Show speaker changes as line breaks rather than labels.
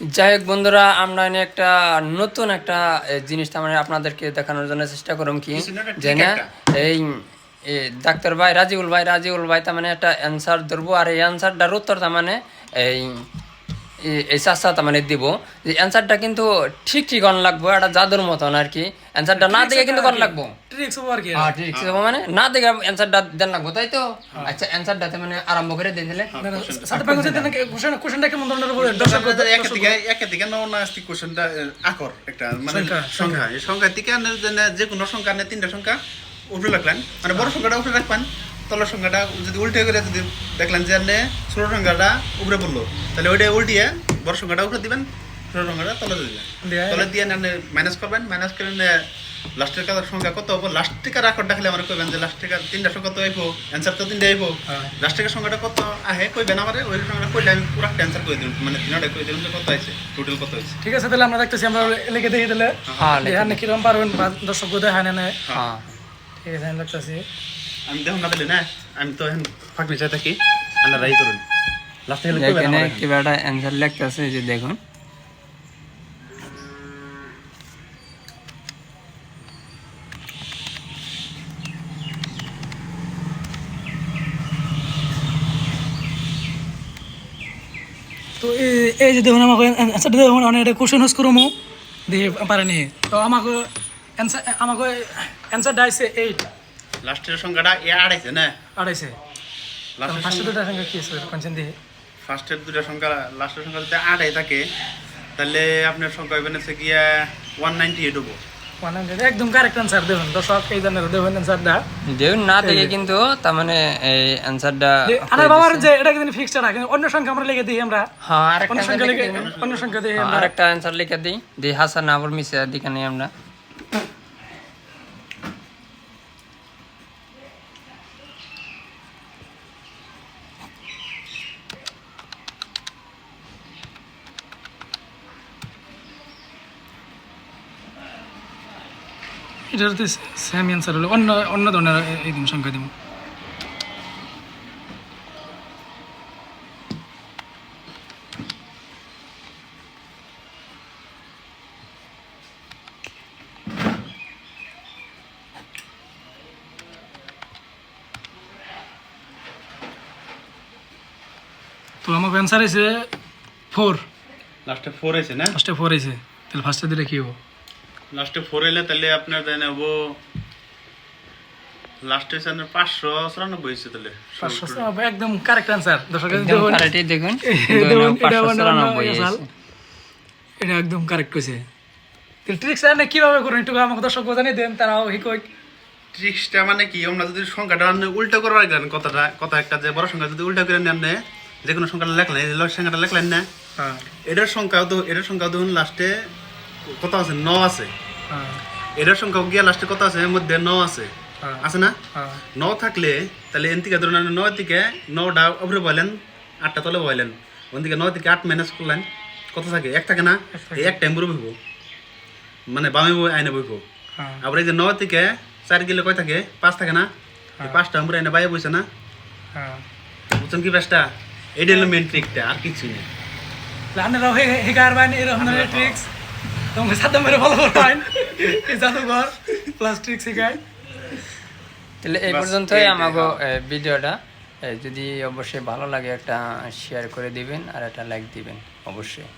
যাই হোক বন্ধুরা আমরা এনে একটা নতুন একটা জিনিস তার মানে আপনাদেরকে দেখানোর জন্য চেষ্টা করুন কি? যে না এই ডাক্তার ভাই রাজিউল ভাই রাজিউল ভাই তার মানে একটা অ্যান্সার ধরবো। আর এই অ্যান্সারটার উত্তর তার মানে এই চাষা তার মানে দিব। যে অ্যান্সারটা কিন্তু ঠিক ঠিক অন লাগবো? একটা জাদুর মতন আর কি। অ্যান্সারটা না দেখে কিন্তু কন লাগবো।
ট্রিক্স হব আর কি।
হ্যাঁ মানে না দেখে অ্যান্সারটা দেন লাগবো তাই তো? আচ্ছা অ্যান্সারটাতে মানে আরম্ভ করে দিয়ে দিলে।
সাথে কোশ্চেন কোশ্চেনটা কেমন ধরনের বলে দর্শক
কোশ্চেনটা আকর একটা মানে
সংখ্যা,
সংখ্যা। এই সংখ্যা থেকে যে- কোনো সংখ্যা আনে তিনটা সংখ্যা উপরে রাখলেন। মানে বড় সংখ্যাটা উপরে রাখবেন। তলার সংখ্যাটা যদি উল্টে করে যদি দেখলেন যে আনে ছোট সংখ্যাটা উপরে পড়ল তাহলে ওইটা উল্টিয়ে বড় সংখ্যাটা উপরে দিবেন ছোট সংখ্যাটা তলে দিবেন। তলে দিয়ে আনে মাইনাস করবেন মাইনাস করে লাস্টের কাজার সংখ্যা কত হব? লাস্ট টিকার আকরটা খালি আমার কইবেন যে লাস্ট টিকার তিনটা সংখ্যা তো আইবো অ্যান্সার তো তিনটা আইবো
হ্যাঁ।
লাস্ট টিকার সংখ্যাটা কত আহে? কইবেন আমারে ওই সংখ্যাটা কইলে আমি পুরো অ্যান্সার কই দিলাম মানে তিনটা কই দিলাম যে কত আইছে টোটাল কত আইছে
ঠিক আছে তাহলে আমরা দেখতেছি আমরা লিখে দিয়ে দিলে
হ্যাঁ।
এখানে কিরম পারবেন দর্শক বোধহয় হয়
হ্যাঁ।
ঠিক আছে আমি দেখতেছি।
আমি দেখুন না দিলে না? আমি তো এখন ফাঁকনি চাই থাকি। আপনারা রাই করুন। লাস্টে গেলে
এখানে
আমারে।
কিবা একটা অ্যান্সার লেখতে আছে যে দেখুন।
তো এই- এই যে দেখুন আমাকে অ্যান্সারটা দেখুন অনেক এটা কোশ্চেন হোস করব দিয়ে পারেনি তো আমাকে অ্যান্সার আমাকে অ্যান্সারটা আইসে এইট
লাস্টের সংখ্যাটা এ আড়াইছে না?
আড়াইছে।
লাস্টের
ফার্স্টে দুটা সঙ্গে কি আছে? কোনছেন দিয়ে
ফার্স্টের দুটো সংখ্যা লাস্টের সংখ্যা যদি আড়াই থাকে তাহলে আপনার সংখ্যা হইবেন হচ্ছে গিয়া ওয়ান নাইনটি এইট হব
একদম কারেক্ট দর্শক এই দেখুন
না কিন্তু তার মানে এই অ্যান্সারটা
আরে বাবার যে এটা কিন্তু ফিক্সড না কিন্তু অন্য সংখ্যা আমরা লিখে দিই আমরা।
হ্যাঁ আরেকটা
সংখ্যা
লিখে
অন্য সংখ্যা
হ্যাঁ, আরেকটা লিখে দিই। হাসান আবার মিশে দিকে আমরা।
এটার তো সেম অ্যান্সার হলো। অন্য অন্য ধরনের এই দিন সংখ্যা দিব। তো আমার অ্যান্সার হয়েছে ফোর
লাস্টে ফোর হয়েছে না?
ফার্স্টে ফোর হয়েছে তাহলে ফার্স্টে দিলে কি হব?
লাস্টে ফোর এলে তাহলে আপনার দেন হব লাস্টে হচ্ছে আপনার পাঁচশো চুরানব্বই হয়েছে তাহলে।
পাঁচশো একদম কারেক্ট অ্যান্সার দর্শক দেখুন।
কারেক্টই দেখুন।
দেখুন, এটা একদম কারেক্ট কইছে। ট্রিক্স আর কীভাবে করুন একটু আমাকে দর্শক জানিয়ে দেন তারাও হিকোই
ট্রিক্সটা মানে কি? আমরা যদি সংখ্যাটা আনে উল্টো করে রাখলেন কথাটা কথা একটা যে বড় সংখ্যা যদি উল্টো করে নেন যে কোনো সংখ্যাটা লেখলেন এই যে সংখ্যাটা লেখলেন না
হ্যাঁ।
এটার সংখ্যাও তো এটার সংখ্যাও দেখুন লাস্টে কত আছে? ন আছে।
হ্যাঁ।
এটার সংখ্যাও গিয়া লাস্টে কত আছে? এর মধ্যে ন আছে।
হ্যাঁ।
আছে না?
হ্যাঁ।
ন থাকলে তাহলে এন থেকে ধরুন ন থেকে নটা উপরে বলেন আটটা তলে বলেন। ওন থেকে ন থেকে আট মাইনাস করলেন কত থাকে? এক থাকে না? এই এক টাইম বইব। মানে বামে বই আইনে বইব। আবার এই যে ন থেকে চার গেলে কয় থাকে? পাঁচ থাকে না? এই পাঁচটা আমরা আইনে বাইরে বইছে না? বুঝছেন কি পাঁচটা এইটা হলো মেন ট্রিকটা আর কিছু নেই।
আপনারাও হিকার বাইন এরকম ধরনের ট্রিক্স সাদ্দাম করবেন এই জাদুঘর প্লাস্টিক শিখায়
তাহলে এই পর্যন্তই আমাকে ভিডিওটা। যদি অবশ্যই ভালো লাগে একটা শেয়ার করে দিবেন আর একটা লাইক দিবেন অবশ্যই।